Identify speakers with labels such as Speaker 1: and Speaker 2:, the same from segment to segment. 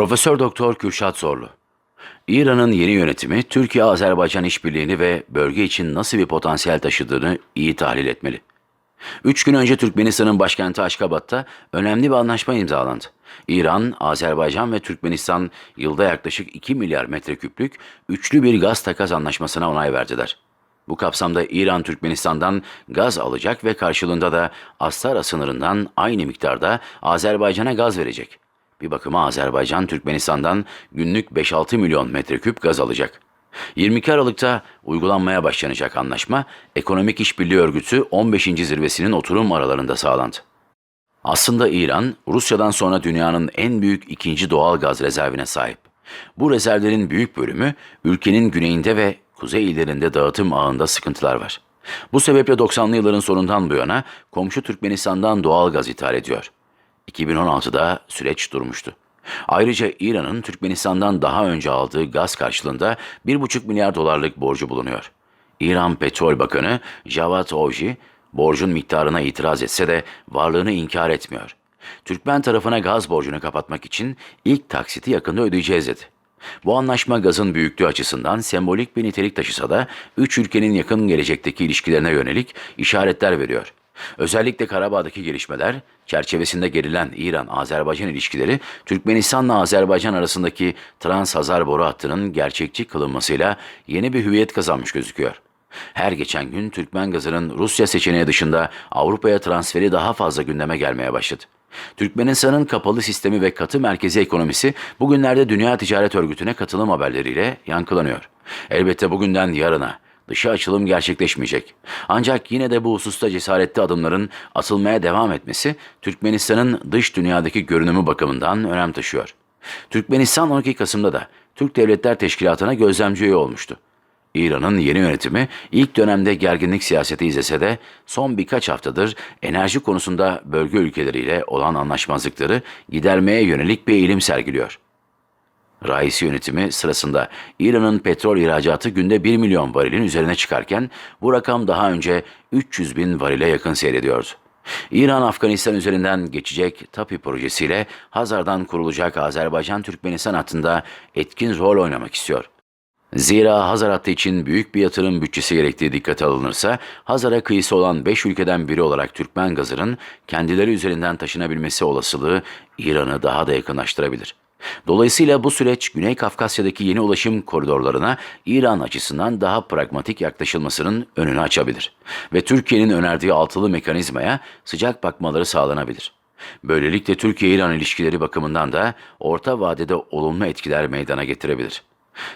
Speaker 1: Profesör Doktor Kürşat Zorlu. İran'ın yeni yönetimi Türkiye-Azerbaycan işbirliğini ve bölge için nasıl bir potansiyel taşıdığını iyi tahlil etmeli. Üç gün önce Türkmenistan'ın başkenti Aşkabat'ta önemli bir anlaşma imzalandı. İran, Azerbaycan ve Türkmenistan yılda yaklaşık 2 milyar metreküplük üçlü bir gaz takas anlaşmasına onay verdiler. Bu kapsamda İran Türkmenistan'dan gaz alacak ve karşılığında da Astara sınırından aynı miktarda Azerbaycan'a gaz verecek. Bir bakıma Azerbaycan Türkmenistan'dan günlük 5-6 milyon metreküp gaz alacak. 22 Aralık'ta uygulanmaya başlanacak anlaşma, Ekonomik İşbirliği Örgütü 15. zirvesinin oturum aralarında sağlandı. Aslında İran, Rusya'dan sonra dünyanın en büyük ikinci doğal gaz rezervine sahip. Bu rezervlerin büyük bölümü ülkenin güneyinde ve kuzey illerinde dağıtım ağında sıkıntılar var. Bu sebeple 90'lı yılların sonundan bu yana komşu Türkmenistan'dan doğal gaz ithal ediyor. 2016'da süreç durmuştu. Ayrıca İran'ın Türkmenistan'dan daha önce aldığı gaz karşılığında 1,5 milyar dolarlık borcu bulunuyor. İran Petrol Bakanı Javad Oji, borcun miktarına itiraz etse de varlığını inkar etmiyor. Türkmen tarafına gaz borcunu kapatmak için ilk taksiti yakında ödeyeceğiz dedi. Bu anlaşma gazın büyüklüğü açısından sembolik bir nitelik taşısa da üç ülkenin yakın gelecekteki ilişkilerine yönelik işaretler veriyor. Özellikle Karabağ'daki gelişmeler çerçevesinde gerilen İran-Azerbaycan ilişkileri Türkmenistan'la Azerbaycan arasındaki Trans-Hazar boru hattının gerçekçi kılınmasıyla yeni bir hüviyet kazanmış gözüküyor. Her geçen gün Türkmen gazının Rusya seçeneği dışında Avrupa'ya transferi daha fazla gündeme gelmeye başladı. Türkmenistan'ın kapalı sistemi ve katı merkezi ekonomisi bugünlerde Dünya Ticaret Örgütü'ne katılım haberleriyle yankılanıyor. Elbette bugünden yarına dışa açılım gerçekleşmeyecek. Ancak yine de bu hususta cesaretli adımların atılmaya devam etmesi Türkmenistan'ın dış dünyadaki görünümü bakımından önem taşıyor. Türkmenistan 12 Kasım'da da Türk Devletler Teşkilatı'na gözlemci üye olmuştu. İran'ın yeni yönetimi ilk dönemde gerginlik siyaseti izlese de son birkaç haftadır enerji konusunda bölge ülkeleriyle olan anlaşmazlıkları gidermeye yönelik bir eğilim sergiliyor. Raisi yönetimi sırasında İran'ın petrol ihracatı günde 1 milyon varilin üzerine çıkarken bu rakam daha önce 300 bin varile yakın seyrediyordu. İran Afganistan üzerinden geçecek TAPI projesiyle Hazar'dan kurulacak Azerbaycan-Türkmenistan hattında etkin rol oynamak istiyor. Zira Hazar hattı için büyük bir yatırım bütçesi gerektiği dikkate alınırsa, Hazar'a kıyısı olan 5 ülkeden biri olarak Türkmen gazının kendileri üzerinden taşınabilmesi olasılığı İran'ı daha da yakınlaştırabilir. Dolayısıyla bu süreç Güney Kafkasya'daki yeni ulaşım koridorlarına İran açısından daha pragmatik yaklaşılmasının önünü açabilir ve Türkiye'nin önerdiği altılı mekanizmaya sıcak bakmaları sağlanabilir. Böylelikle Türkiye-İran ilişkileri bakımından da orta vadede olumlu etkiler meydana getirebilir.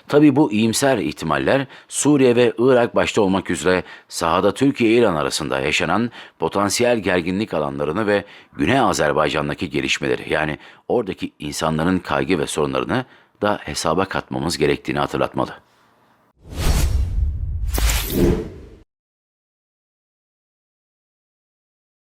Speaker 1: Tabi bu iyimser ihtimaller Suriye ve Irak başta olmak üzere sahada Türkiye-İran arasında yaşanan potansiyel gerginlik alanlarını ve Güney Azerbaycan'daki gelişmeleri yani oradaki insanların kaygı ve sorunlarını da hesaba katmamız gerektiğini hatırlatmalı.